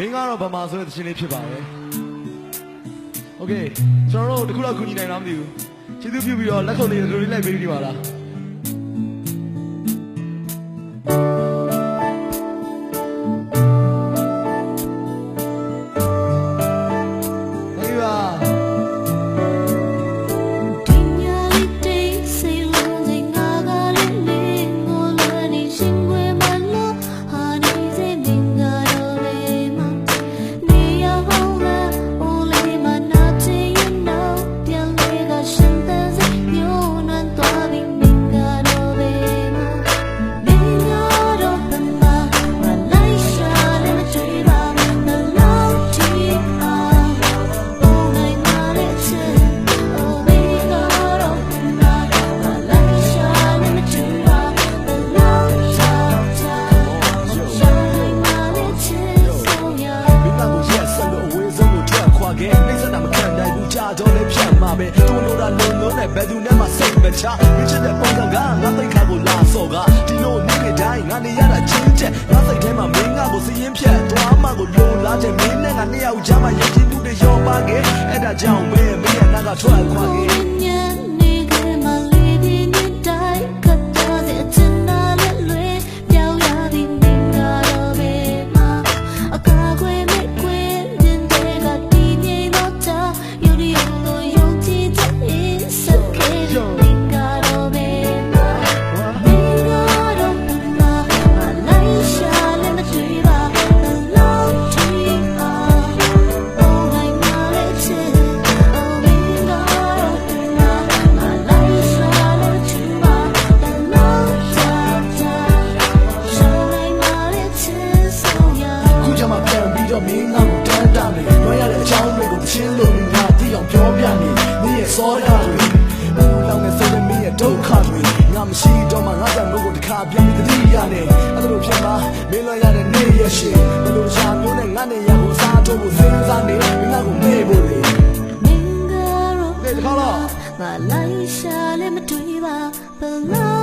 မင်းကတော့ဗမာဆိုတဲ့သချင်းလေးဖြစ်ပါတယ်โอเคကျွန်တော်တို့တခုတော့ကူညီနိုင်လားမသိဘူးကျေးဇူးပြုပြီးတော့လက်ခုပ်လေးလိုလေးလိုက်ပေးပြီးပါလား ကြာတော့လည်းဖြတ်မှာပဲတွန်းလို့တာလုံးလုံးနဲ့ဘယ်သူနဲ့မှစိတ်မချမင်းချစ်တဲ့ပုံစံကငါသိခါကိုလာစော်ကဒီလိုနေ့နေ့တိုင်းငါနေရတာချင်းချက်ငါစိတ်ထဲမှာမင်းကကိုစီရင်ဖြတ်သွားမှကိုလုံလာတဲ့မင်းနဲ့ငါနှစ်ယောက်ကြားမှာရည်ကြည်မှုတွေရောပါခဲ့အဲ့ဒါကြောင့်မင်းမင်းရဲ့နာကထွက်ခွာခဲ့ ချင်းလို့ငါသိအောင်ပြောပြနေမင်းရဲ့စောရတွေမင်းလောင်နေစိတ်နဲ့မင်းရဲ့ဒုက္ခတွေငါမရှိတော့မှငါကြောင့်ငို့ကိုတစ်ခါပြန်ပြီးတတိယနဲ့အဲ့လိုဖြစ်မှာမင်းလွှဲရတဲ့နေ့ရက်ရှင်ဘယ်လိုရှာမျိုးနဲ့ငါနဲ့ရကိုစားတော့ကိုစဉ်းစားနေမင်းငါ့ကိုမေ့ဖို့လေမင်္ဂတော်နေတစ်ခါတော့မလိုက်ရှာလည်းမတွေ့ပါဘလုံး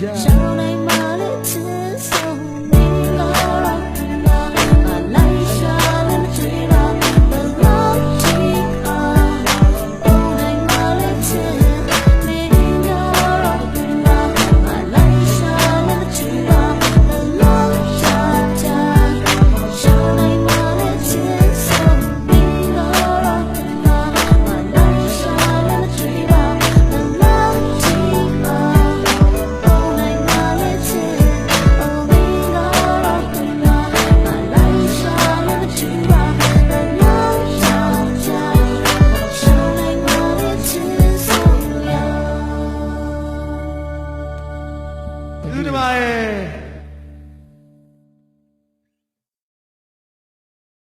ရှော ဆုံးရကျေးဇူးတင်ပါတယ်